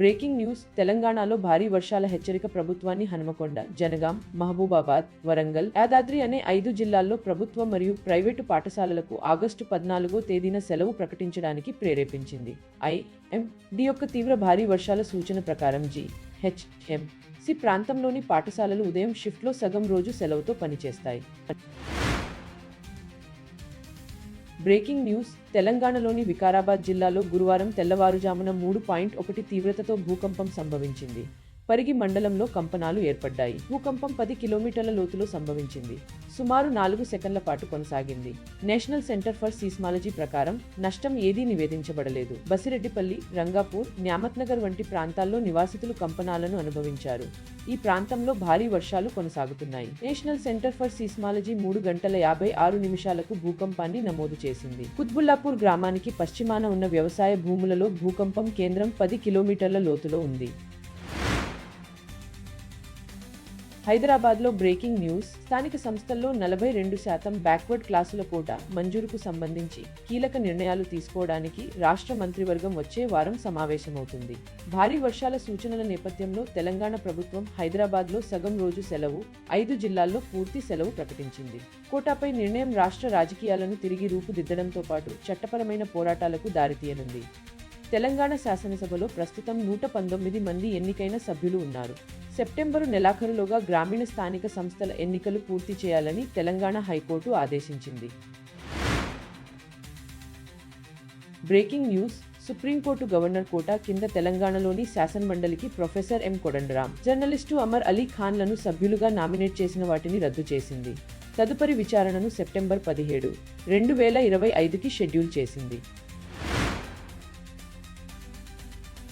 Breaking news తెలంగాణలో భారీ వర్షాల హెచ్చరిక ప్రభుత్వాన్ని హనుమకొండ జనగాం మహబూబాబాద్ వరంగల్ యాదాద్రి అనే ఐదు జిల్లాల్లో ప్రభుత్వ మరియు ప్రైవేటు పాఠశాలలకు ఆగస్టు పద్నాలుగో తేదీన సెలవు ప్రకటించడానికి ప్రేరేపించింది. ఐఎం డి యొక్క తీవ్ర భారీ వర్షాల సూచన ప్రకారం జి హెచ్ఎం సి ప్రాంతంలోని పాఠశాలలు ఉదయం షిఫ్ట్లో సగం రోజు సెలవుతో పనిచేస్తాయి. బ్రేకింగ్ న్యూస్ తెలంగాణలోని వికారాబాద్ జిల్లాలో గురువారం తెల్లవారుజామున మూడు పాయింట్ ఒకటి తీవ్రతతో భూకంపం సంభవించింది. పరిగి మండలంలో కంపనాలు ఏర్పడ్డాయి. భూకంపం పది కిలోమీటర్ల లోతులో సంభవించింది. సుమారు నాలుగు సెకండ్ల పాటు కొనసాగింది. నేషనల్ సెంటర్ ఫర్ సీస్మాలజీ ప్రకారం నష్టం ఏదీ నివేదించబడలేదు. బసిరెడ్డిపల్లి రంగాపూర్ న్యామత్నగర్ వంటి ప్రాంతాల్లో నివాసితులు కంపనాలను అనుభవించారు. ఈ ప్రాంతంలో భారీ వర్షాలు కొనసాగుతున్నాయి. నేషనల్ సెంటర్ ఫర్ సీస్మాలజీ మూడు గంటల యాభై ఆరు నిమిషాలకు భూకంపాన్ని నమోదు చేసింది. కుత్బుల్లాపూర్ గ్రామానికి పశ్చిమాన ఉన్న వ్యవసాయ భూములలో భూకంపం కేంద్రం పది కిలోమీటర్ల లోతులో ఉంది. హైదరాబాద్లో బ్రేకింగ్ న్యూస్. స్థానిక సంస్థల్లో నలభై రెండు శాతం బ్యాక్వర్డ్ క్లాసుల కోట మంజూరుకు సంబంధించి కీలక నిర్ణయాలు తీసుకోవడానికి రాష్ట్ర మంత్రివర్గం వచ్చే వారం సమావేశమవుతుంది. భారీ వర్షాల సూచనల నేపథ్యంలో తెలంగాణ ప్రభుత్వం హైదరాబాద్లో సగం రోజు సెలవు ఐదు జిల్లాల్లో పూర్తి సెలవు ప్రకటించింది. కోటాపై నిర్ణయం రాష్ట్ర రాజకీయాలను తిరిగి రూపుదిద్దడంతో పాటు చట్టపరమైన పోరాటాలకు దారితీయనుంది. తెలంగాణ శాసనసభలో ప్రస్తుతం నూట పంతొమ్మిది మంది ఎన్నికైన సభ్యులు ఉన్నారు. సెప్టెంబరు నెలాఖరులోగా గ్రామీణ స్థానిక సంస్థల ఎన్నికలు పూర్తి చేయాలని తెలంగాణ హైకోర్టు ఆదేశించింది. Breaking news supreme court governor quota కింద తెలంగాణలోని శాసనమండలికి professor M Kodandaram. Journalist Amar Ali ఖాన్లను సభ్యులుగా నామినేట్ చేసిన వాటిని రద్దు చేసింది. తదుపరి విచారణను సెప్టెంబర్ పదిహేడు రెండు వేల ఇరవై ఐదుకి షెడ్యూల్ చేసింది.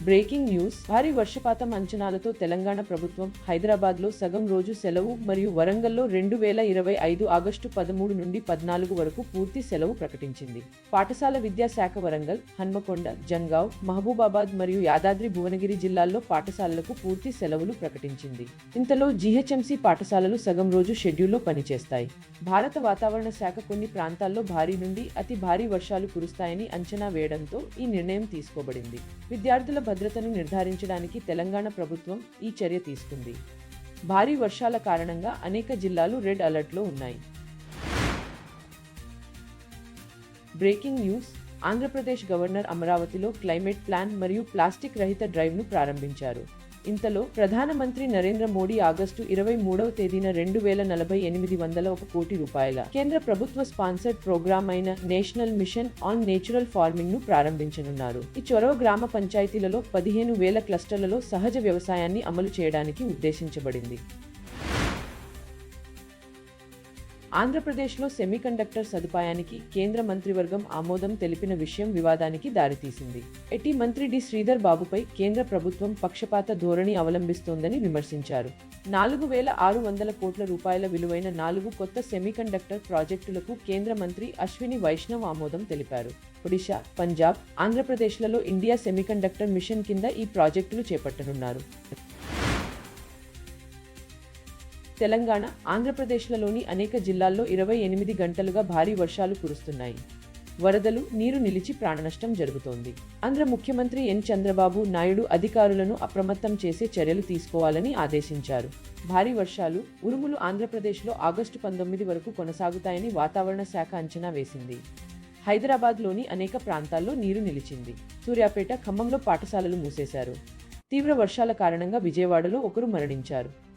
Breaking news. భారీ వర్షపాతం అంచనాలతో తెలంగాణ ప్రభుత్వం హైదరాబాద్లో సగం రోజు సెలవు మరియు వరంగల్లో రెండు వేల ఇరవై ఐదు ఆగస్టు పదమూడు నుండి పద్నాలుగు వరకు పూర్తి సెలవు ప్రకటించింది. పాఠశాల విద్యాశాఖ వరంగల్ హన్మకొండ జంగావ్ మహబూబాబాద్ మరియు యాదాద్రి భువనగిరి జిల్లాల్లో పాఠశాలలకు పూర్తి సెలవులు ప్రకటించింది. ఇంతలో జీహెచ్ఎంసీ పాఠశాలలు సగం రోజు షెడ్యూల్లో పనిచేస్తాయి. భారత వాతావరణ శాఖ కొన్ని ప్రాంతాల్లో భారీ నుండి అతి భారీ వర్షాలు కురుస్తాయని అంచనా వేయడంతో ఈ నిర్ణయం తీసుకోబడింది. విద్యార్థుల భద్రతను నిర్ధారించడానికి తెలంగాణ ప్రభుత్వం ఈ చర్య తీసుకుంది. భారీ వర్షాల కారణంగా అనేక జిల్లాలు రెడ్ అలర్ట్లో ఉన్నాయి. బ్రేకింగ్ న్యూస్ ఆంధ్రప్రదేశ్ గవర్నర్ అమరావతిలో క్లైమేట్ ప్లాన్ మరియు ప్లాస్టిక్ రహిత డ్రైవ్ను ప్రారంభించారు. ఇంతలో ప్రధానమంత్రి నరేంద్ర మోడీ ఆగస్టు ఇరవై మూడవ తేదీన రెండు వేల నలభై ఎనిమిది వందల ఒక కోటి రూపాయల కేంద్ర ప్రభుత్వ స్పాన్సర్డ్ ప్రోగ్రామ్ అయిన నేషనల్ మిషన్ ఆన్ నేచురల్ ఫార్మింగ్ను ప్రారంభించనున్నారు. ఈ చొరవ గ్రామ పంచాయతీలలో పదిహేను వేల క్లస్టర్లలో సహజ వ్యవసాయాన్ని అమలు చేయడానికి ఉద్దేశించబడింది. ఆంధ్రప్రదేశ్లో సెమీకండక్టర్ సదుపాయానికి కేంద్ర మంత్రివర్గం ఆమోదం తెలిపిన విషయం వివాదానికి దారితీసింది. ఎట్టి మంత్రి డి. శ్రీధర్ బాబుపై కేంద్ర ప్రభుత్వం పక్షపాత ధోరణి అవలంబిస్తోందని విమర్శించారు. నాలుగు వేల ఆరు వందల కోట్ల రూపాయల విలువైన నాలుగు కొత్త సెమీకండక్టర్ ప్రాజెక్టులకు కేంద్ర మంత్రి అశ్విని వైష్ణవ్ ఆమోదం తెలిపారు. ఒడిశా పంజాబ్ ఆంధ్రప్రదేశ్లలో ఇండియా సెమీకండక్టర్ మిషన్ కింద ఈ ప్రాజెక్టులు చేపట్టనున్నారు. తెలంగాణ ఆంధ్రప్రదేశ్లలోని అనేక జిల్లాల్లో ఇరవై ఎనిమిది గంటలుగా భారీ వర్షాలు కురుస్తున్నాయి. వరదలు నీరు నిలిచి ప్రాణనష్టం జరుగుతోంది. ఆంధ్ర ముఖ్యమంత్రి ఎన్ చంద్రబాబు నాయుడు అధికారులను అప్రమత్తం చేసే చర్యలు తీసుకోవాలని ఆదేశించారు. భారీ వర్షాలు ఉరుములు ఆంధ్రప్రదేశ్లో ఆగస్టు పంతొమ్మిది వరకు కొనసాగుతాయని వాతావరణ శాఖ అంచనా వేసింది. హైదరాబాద్లోని అనేక ప్రాంతాల్లో నీరు నిలిచింది. సూర్యాపేట ఖమ్మంలో పాఠశాలలు మూసేశారు. తీవ్ర వర్షాల కారణంగా విజయవాడలో ఒకరు మరణించారు.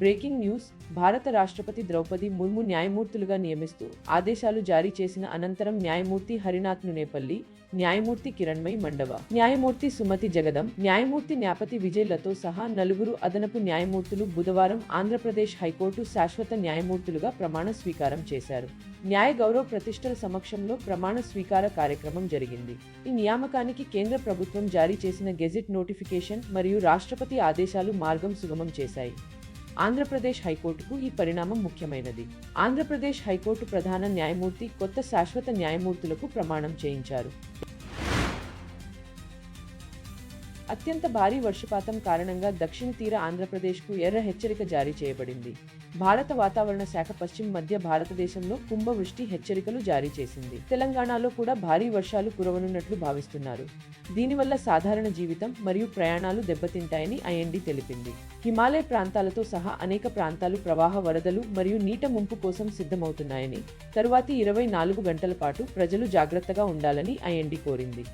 బ్రేకింగ్ న్యూస్ భారత రాష్ట్రపతి ద్రౌపది ముర్ము న్యాయమూర్తులుగా నియమిస్తూ ఆదేశాలు జారీ చేసిన అనంతరం న్యాయమూర్తి హరినాథ్ నునేపల్లి న్యాయమూర్తి కిరణ్మయ్ మండవ న్యాయమూర్తి సుమతి జగదం న్యాయమూర్తి న్యాపతి విజయ్లతో సహా నలుగురు అదనపు న్యాయమూర్తులు బుధవారం ఆంధ్రప్రదేశ్ హైకోర్టు శాశ్వత న్యాయమూర్తులుగా ప్రమాణ స్వీకారం చేశారు. న్యాయ గౌరవ ప్రతిష్టల సమక్షంలో ప్రమాణ స్వీకార కార్యక్రమం జరిగింది. ఈ నియామకానికి కేంద్ర ప్రభుత్వం జారీ చేసిన గెజిట్ నోటిఫికేషన్ మరియు రాష్ట్రపతి ఆదేశాలు మార్గం సుగమం చేశాయి. ఆంధ్రప్రదేశ్ హైకోర్టుకు ఈ పరిణామం ముఖ్యమైనది. ఆంధ్రప్రదేశ్ హైకోర్టు ప్రధాన న్యాయమూర్తి కొత్త శాశ్వత న్యాయమూర్తులకు ప్రమాణం చేయించారు. అత్యంత భారీ వర్షపాతం కారణంగా దక్షిణ తీర ఆంధ్రప్రదేశ్కు ఎర్ర హెచ్చరిక జారీ చేయబడింది. భారత వాతావరణ శాఖ పశ్చిమ మధ్య భారతదేశంలో కుంభవృష్టి హెచ్చరికలు జారీ చేసింది. తెలంగాణలో కూడా భారీ వర్షాలు కురవనున్నట్లు భావిస్తున్నారు. దీనివల్ల సాధారణ జీవితం మరియు ప్రయాణాలు దెబ్బతింటాయని ఐఎన్డి తెలిపింది. హిమాలయ ప్రాంతాలతో సహా అనేక ప్రాంతాలు ప్రవాహ వరదలు మరియు నీట ముంపు కోసం సిద్ధమవుతున్నాయని తరువాతి ఇరవై నాలుగు గంటల పాటు ప్రజలు జాగ్రత్తగా ఉండాలని ఐఎన్డి కోరింది.